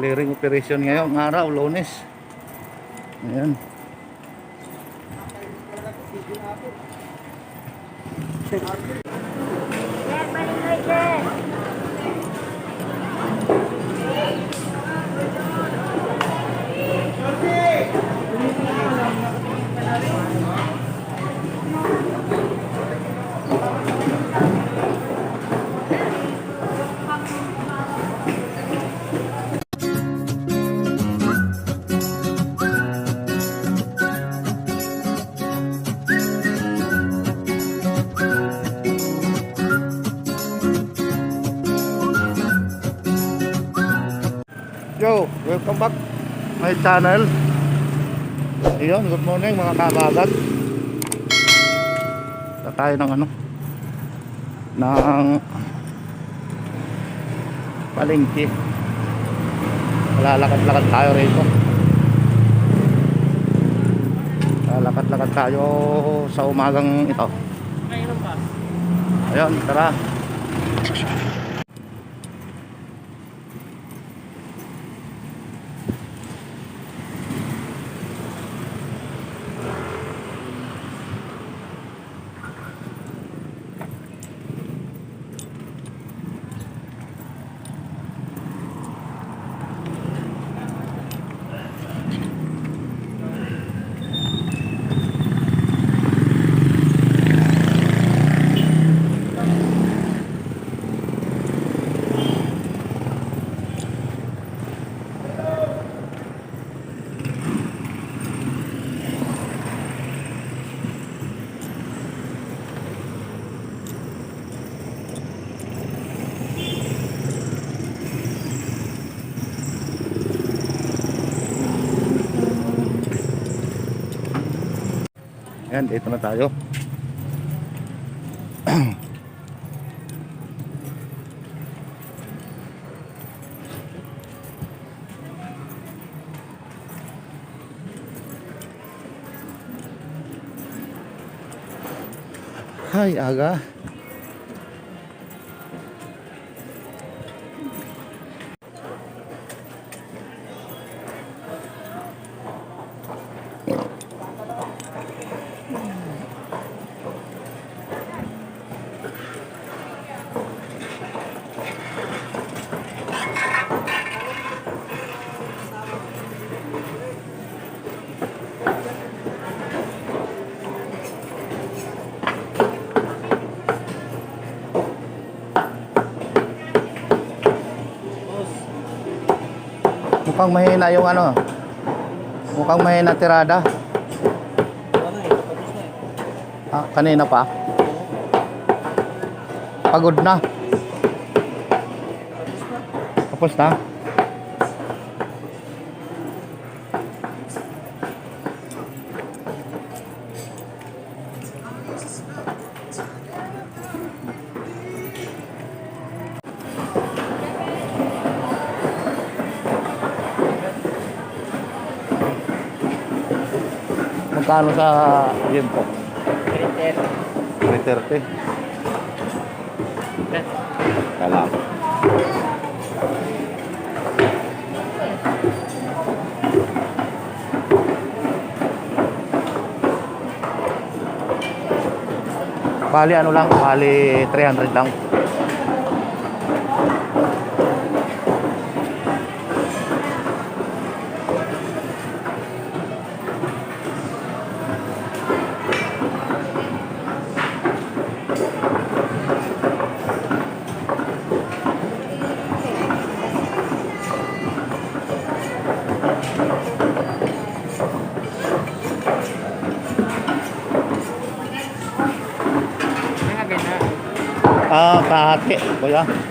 Clearing operation ngayon, araw, lunes. Ayan. Yo, my channel. Ayun, good morning mga kabagat. Sa tayo ng ano? Ng palengke. Lalakad-lakad tayo rito. Lalakad-lakad tayo sa umagang ito. Ayun, tara. Dito na tayo. Hay, aga. Mukhang mahina yung ano. Mukhang mahina tirada. Ah, kanina pa. Pagod na. Tapos na. Magkano sa yun po? 330. Kala. Bali ano lang, bali 300 lang. Ah, kuya. Wala.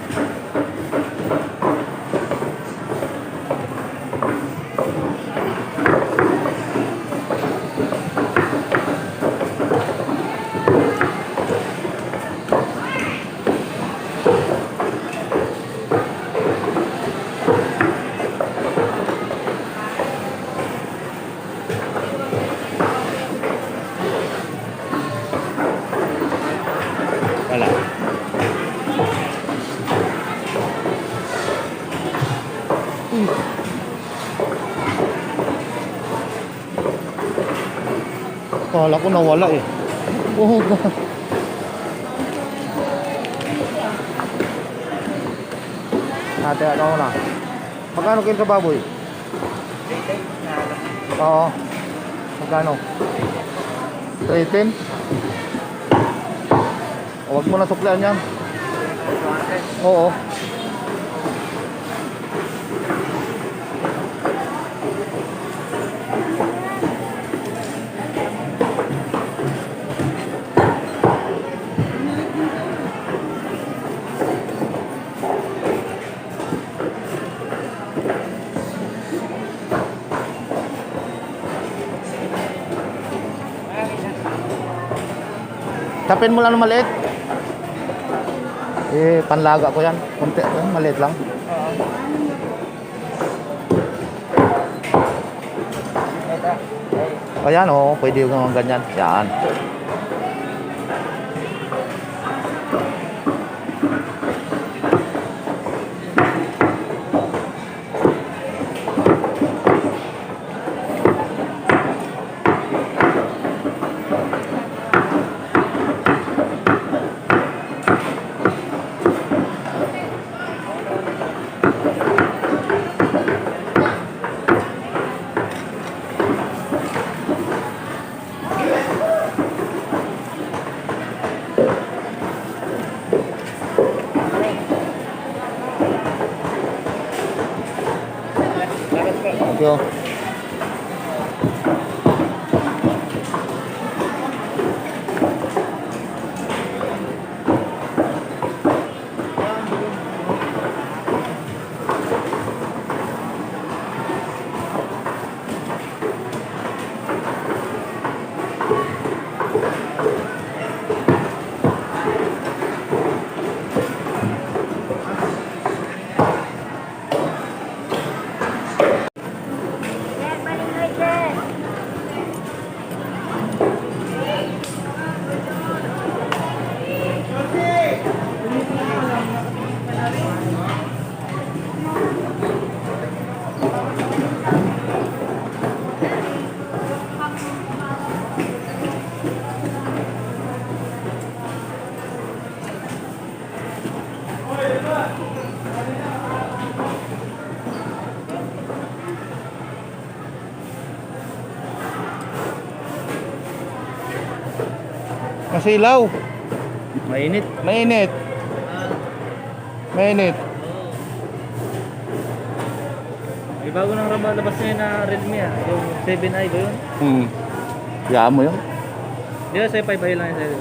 Kala ko nawala eh. Oh, God. Ate, ano na? Magkano kilo sa baboy? Oo. Magkano? 18? Huwag mo na suklian yan. Oo. Tapin mo lang ng maliit. Eh, panlaga ko yan. Kunti, eh, maliit lang. Ayan, oo, pwede yung ganyan. Yan. 对 Masilaw. Mainit. Mainit. Mainit. May bago nang rama labas na yun na Redmi ah. Yung 7i ba yun? Hmm. Yaan mo yun? Di ba sa 5i lang yun sa'yo?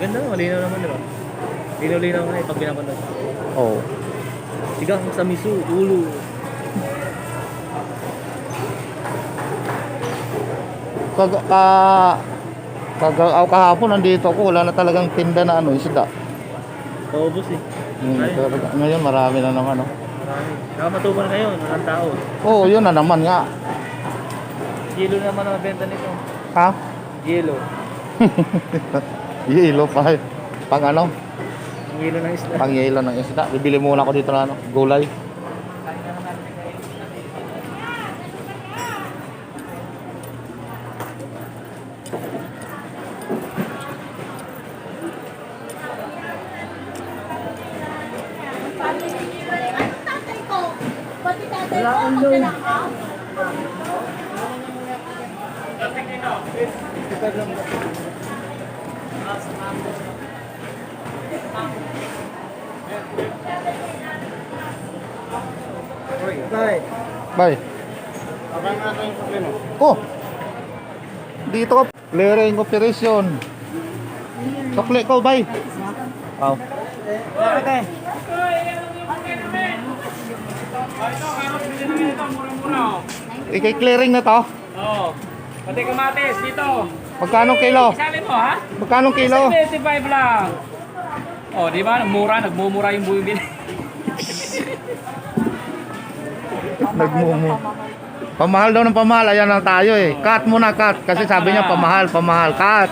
Ganda, malinaw naman di ba? Linaw-linaw nga eh pag pinapanood. Oo. Sigang sa miso, ulo. Kag ka kag kahapon nandito ako, wala na talagang tinda na ano, isda. Paubos eh. Hmm, Ay. talaga- ngayon marami na naman, no? Marami. Saka matupan ngayon, walang tao. Oo, yun na naman nga. Gilo naman ang benta nito. Ha? Gilo. Yelo pa. Pang ano? Ang gilo ng isda. Pang yelo ng isda. Bibili muna ako dito na ano, gulay. Bye. Oh. Dito ka. Clearing operation. Sukli ko, bye. Oh. Ikay-clearing na to. Oo. Pati kamatis dito. Magkano kilo? Sabi mo ha? Magkano kilo? 75 lang. Oh, di ba? Mura, nagmumura yung bin. Nagmumu. Pamahal daw ng pamahal. Ayan na tayo eh. Cut muna, cut. Kasi sabi niya pamahal, pamahal. Cut.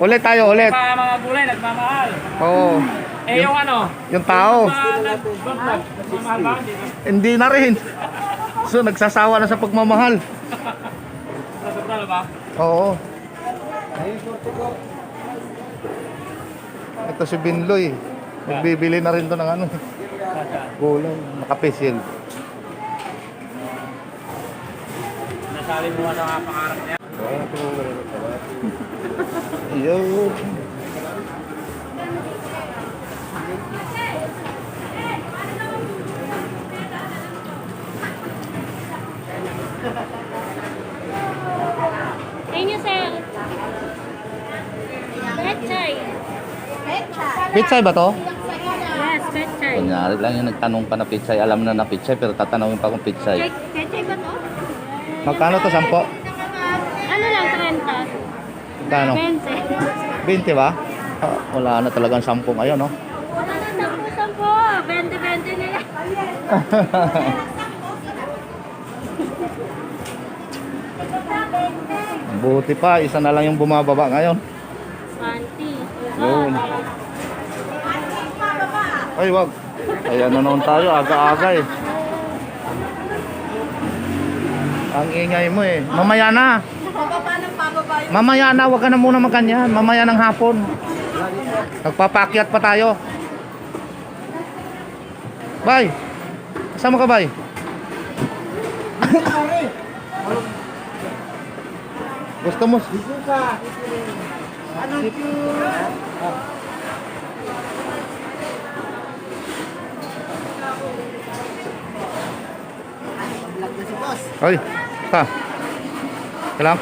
Ulit tayo, ulit. Pa mga gulay, nagmamahal. Oo. Eh yung ano? Yung tao. Mga nag- Nagmamahal ba? Hindi ba? Hindi na rin. So, nagsasawa na sa pagmamahal. Nasa ba? Oo. Ito si Binloy. Magbibili na rin to ng ano. Gulay. Nakapesyel. Nasali mo sa mga pangarap niya. Yo. Ayun yung sir. Petchay. Petchay. Pitsay ba to? Yes, petchay. Kunyari lang yung nagtanong pa na pitsay. Alam na na pitsay pero tatanungin pa kung pitsay. Petchay ba to? Magkano to? Sampo? Ano lang, 30? Magkano? 20. 20 ba? Ah, wala na talagang sampo ngayon, no? Wala na, 10, 10. 20, 20 na yan. Buti pa, isa na lang yung bumababa ngayon. 20. Yun. Ay, wag. Ayan na naman tayo, aga-aga eh. Ang ingay mo eh. Mamaya na. Mamaya na, wag ka na muna maganyan. Mamaya ng hapon. Nagpapakyat pa tayo. Bay. Kasama ka, bay? Gusto mo? Ay, pa. Kailang?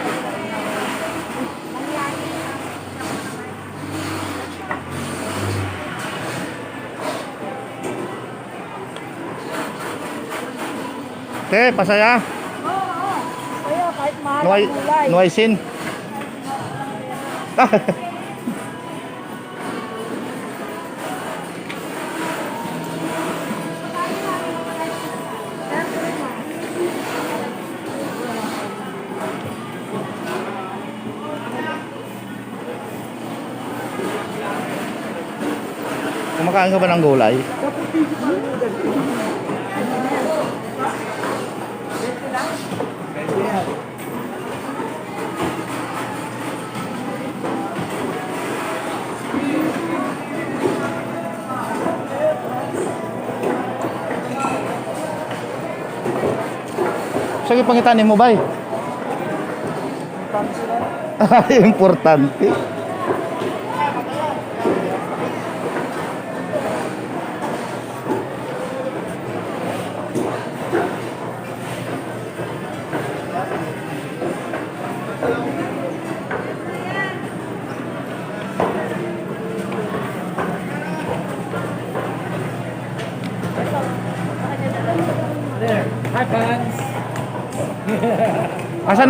Te, pasaya. Kaya kahit mahal Nuay, nuaysin. Kumakain ka ba ng gulay? Sige, pangitanin mo ba Importante. Hi,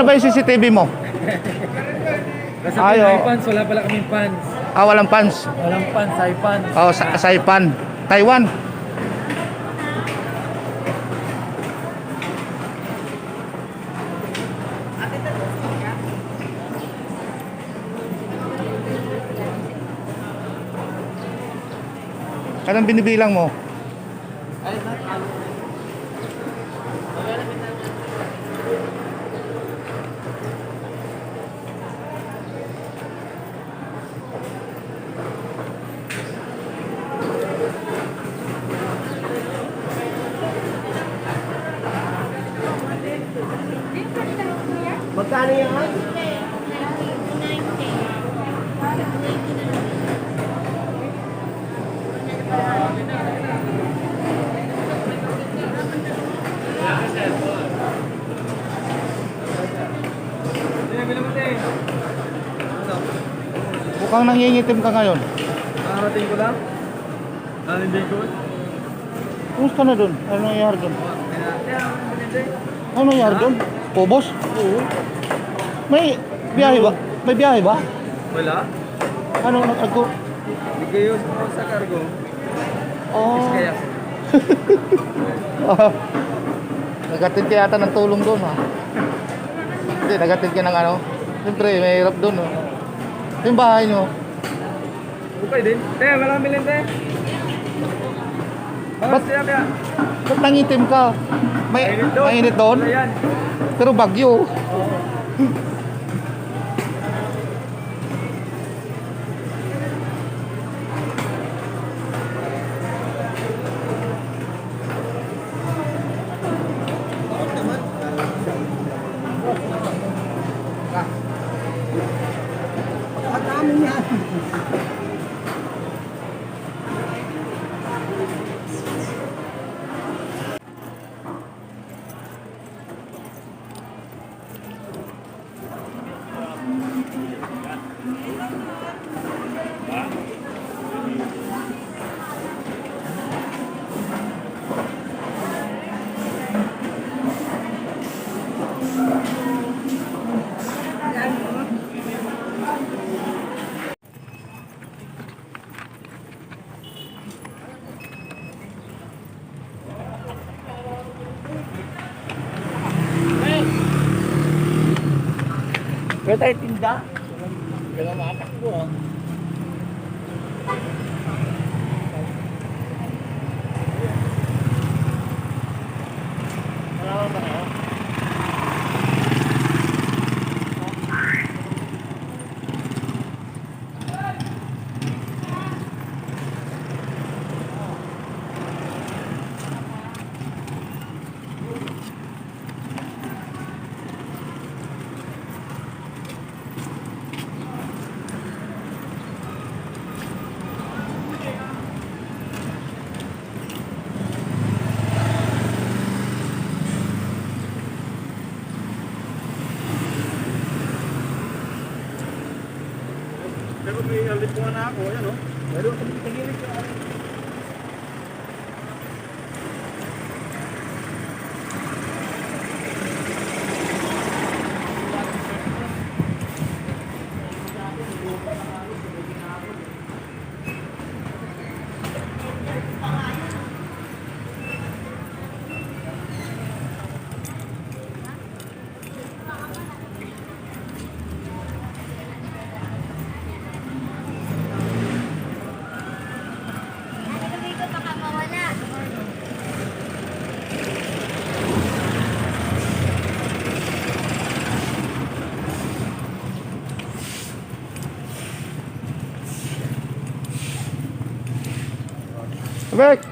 ba yung CCTV mo? Nasa Ayo. Pinay fans, wala pala kaming fans. Ah, walang pants. Walang hi fans. Oh, sa Saipan. Taiwan. Anong binibilang mo? Mukhang nangingitim ka ngayon. Nakarating ko lang. Nandiyan ko. Kumusta na dun? Ano nangyayari dun? Ano nangyayari dun? Pobos? Oo. May biyahe ba? May biyahe ba? Wala. Ano nag-ago? Bigay yun sa cargo. Oh. Kaya. Nagatid ka yata ng tulong doon ha. Hindi, nagatid ka ng ano. Siyempre, may hirap doon. Oh. Yung bahay nyo. Bukay din. Te, marami lang te. Ba't- Bakit siya kaya? Ba't nangitim ka? May, mainit doon? Ayan. Pero bagyo. Kaya tayo tinda. Kaya matakbo ah. Wala ba kayo? Pero may ko na ako, yan o. Pero tigilid ka. Sabi Bek!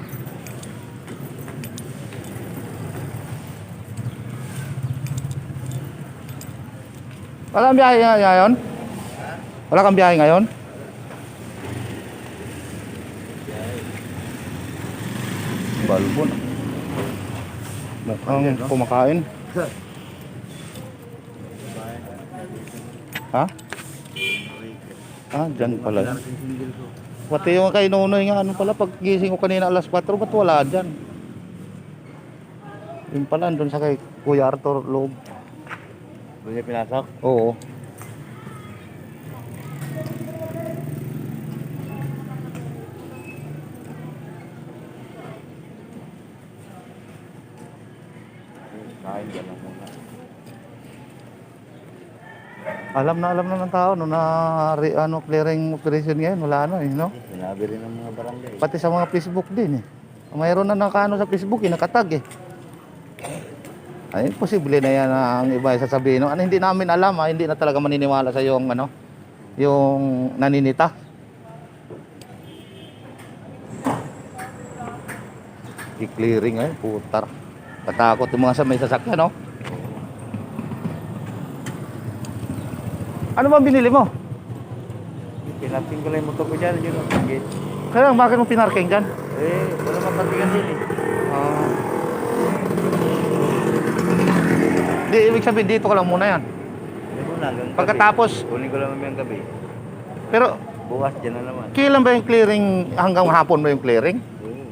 Wala kang biyahe nga- ngayon? Wala kang biyahe ngayon? Balbon. Mukhang kumakain. Ha? Ah, dyan pala. Pati yung kay Nonoy nga, ano pala, pag gising ko kanina alas 4, ba't wala dyan? Yung pala, doon sa kay Kuya Arthur loob. Doon niya pinasok. Oo. Kain ka lang. Alam na alam na ng tao no na re, ano clearing operation ngayon wala ano eh no. Sinabi rin ng mga barangay. Pati sa mga Facebook din eh. Mayroon na nakaano sa Facebook eh, nakatag eh. Ay, posible na yan na ang iba ay sasabihin. No? Ano, hindi namin alam, ah, hindi na talaga maniniwala sa yung ano, yung naninita. I-clearing eh, putar. Katakot yung mga sa may sasakyan, no? Ano ba binili mo? Pinapin ko lang yung motor ko dyan. Yun ang gate. Kaya bakit mo pinarking dyan? Eh, wala mapartingan din eh. Ah. Di, ibig sabihin dito ka lang muna yan. Hindi mo na hanggang gabi. Pagkatapos, Kunin ko lang mamayang gabi. pero Bukas dyan na naman. kailan ba yung clearing, hanggang hapon ba yung clearing? Oo.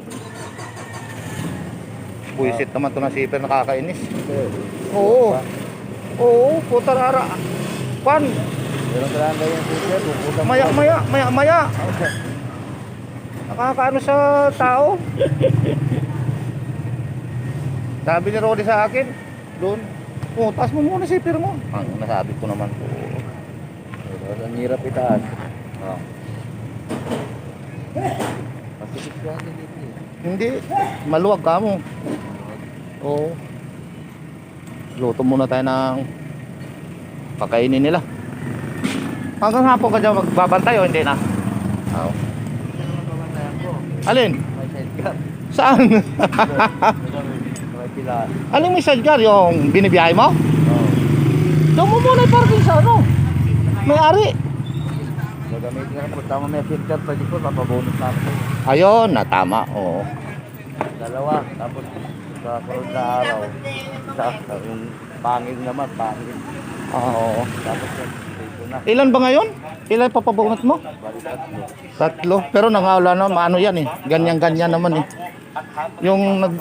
Buisit naman to na zipper, nakakainis. Okay. Oo. Oo, putar ara. Pan, Meron ka lang siya. Pupunta mo. maya, maya, maya, maya. Nakakaano sa tao. Sabi ni Roddy sa akin, doon, oh, taas mo muna zipper mo. Ang nasabi ko naman po. Pero ang hirap itaas. Oh. Masikip ka din dito eh. Hindi, maluwag ka mo. Oo. Luto muna tayo ng pakainin nila. Hanggang hapon ka dyan magbabantay o hindi na? Oo. Alin? May sidecar. Saan? May pilahan. Alin may sidecar yung binibiyahe mo? Oo. Doon mo muna parking sa ano? May ari. Gagamitin ka naman. Tama may sidecar. Pwede ko. Papabonus na ako. Ayun, na tama. Oo. Dalawa. Tapos sa sunod na araw. Sa, yung pangil naman. Pangil. Ah, Oo. Tapos na. Ilan ba ngayon? Ilan papabunot mo? Tatlo. Pero nangawala na, ano yan eh. Ganyan-ganyan naman eh. Yung nag...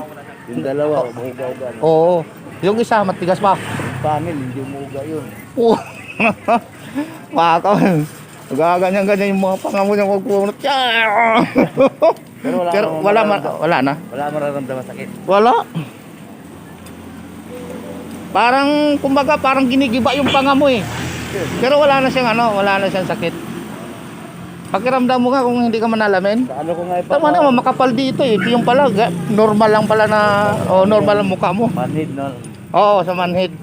Yung dalawa. Umuuga-uga. na. Oo. Yung isa, matigas pa. Pangil. Hindi umuuga yun. Oo. Baka. Gaganyan-ganyan yung mga pangamo niya magpumunot. Pero wala Pero wala, ma- wala na. Wala mararamdaman sakit. Wala. Parang, kumbaga, parang ginigiba yung panga mo eh. Pero wala na siyang ano, wala na siyang sakit. Pakiramdam mo nga kung hindi ka manalamin. Sa ano ko nga ipa... Tama naman, makapal dito eh. Yung pala, ga- normal lang pala na, o normal ang mukha mo. Manhid no. Oo, sa manhid.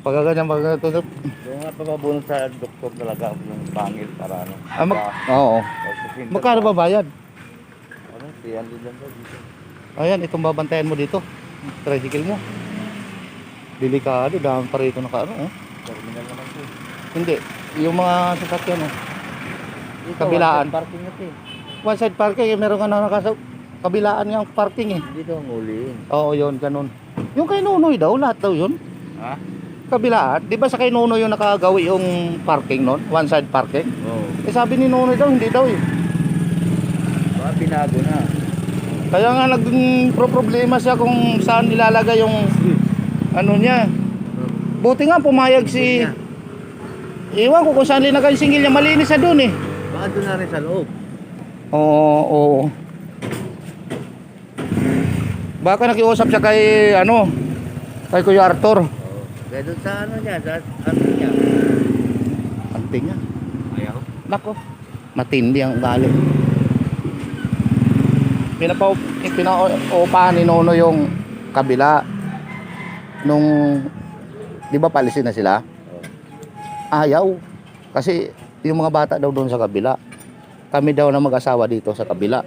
Pagka ganyan, pagka tutut. Kaya nga papabunod sa doktor talaga yung bangil para ano. Ah, mag, oo. Magkano ba bayad? Ano, 300 lang daw dito. Ayan, itong babantayan mo dito. Tricycle mo. Delikado, dami pa rito naka ano. Oh. Hindi, yung mga sasakyan oh. Dito, Kabilaan. one-side Parking na to eh. One side parking, eh, meron ka na nakasa kabilaan ng parking eh. Dito ang uliin. Oo, yun, ganun. Yung kay Nunoy daw, lahat daw yun. Ha? Kabilaan. Di ba sa kay Nunoy yung nakagawi yung parking nun? One side parking? Oo. Eh sabi ni Nunoy daw, hindi daw eh. Baka binago na. Kaya nga naging pro problema siya kung saan nilalagay yung ano niya. Buti nga pumayag si... Iwan ko kung saan linagay yung singil niya. Malinis na doon eh. Baka doon na rin sa loob. Oo, oo. Baka nakiusap siya kay ano, kay Kuya Arthur. Oo. Kaya doon sa ano niya, sa ano niya. Anting niya. Ayaw. Nako, matindi ang galing. Pinapa pinaupahan ni Nono yung kabila nung di ba palisin na sila? Ayaw. Kasi yung mga bata daw doon sa kabila. Kami daw na mag-asawa dito sa kabila.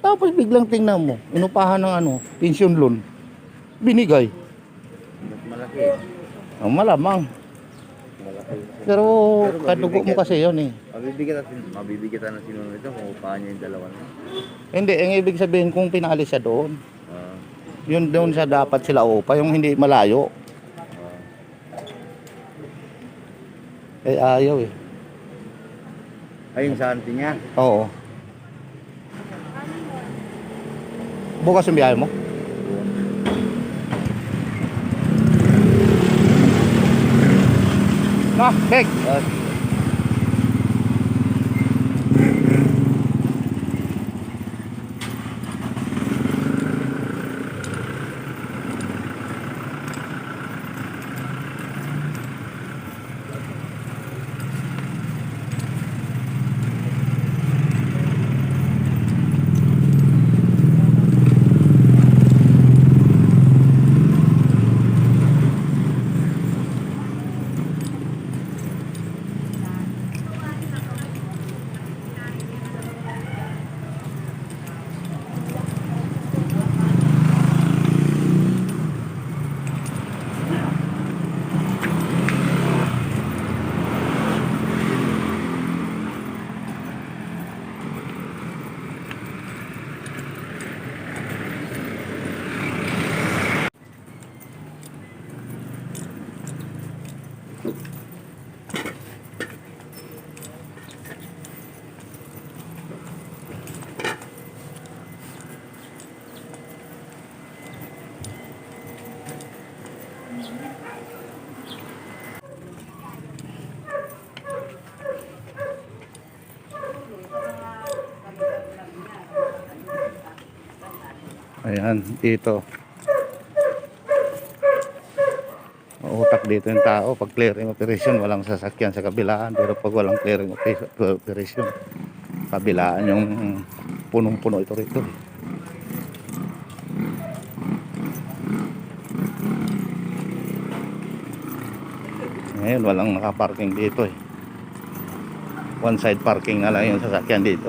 Tapos biglang tingnan mo, inupahan ng ano, pension loan. Binigay. Malaki. Oh, malamang. Malaki. Pero Pero kadugo mo kasi yon eh. Mabibigyan natin, mabibigyan na sino nito kung upahan niya yung dalawa na. Hindi, ang ibig sabihin kung pinalis siya doon, Ah. yun doon sa dapat sila upa, yung hindi malayo. Eh ayaw eh. Ay, yung sa auntie niya. Oo. Bukas yung biyahe mo? Na, Bek. Ah, Ayan, dito. Utak dito yung tao. Pag clearing operation, walang sasakyan sa kabilaan. Pero pag walang clearing ope- operation, kabilaan yung punong-puno ito rito. Ngayon, walang nakaparking dito eh. One side parking na lang yung sasakyan dito.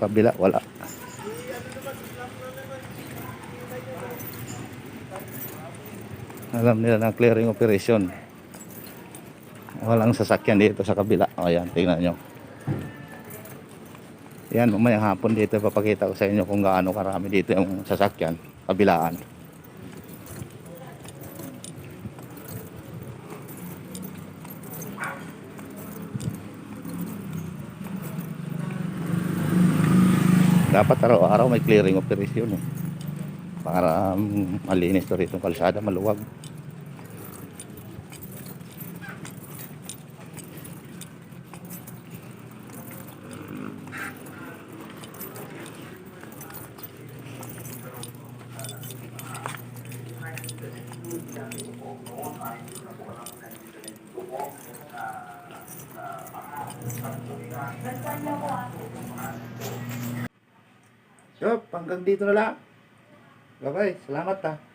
Kabila, wala. Alam nila na clearing operation. Walang sasakyan dito sa kabila. O yan, tingnan nyo. Yan, mamayang hapon dito papakita ko sa inyo kung gaano karami dito yung sasakyan, kabilaan. Dapat araw-araw may clearing operation eh. Para um, malinis to rito kalsada, maluwag. Yup, hanggang dito na lang. Bye-bye. Salamat ah.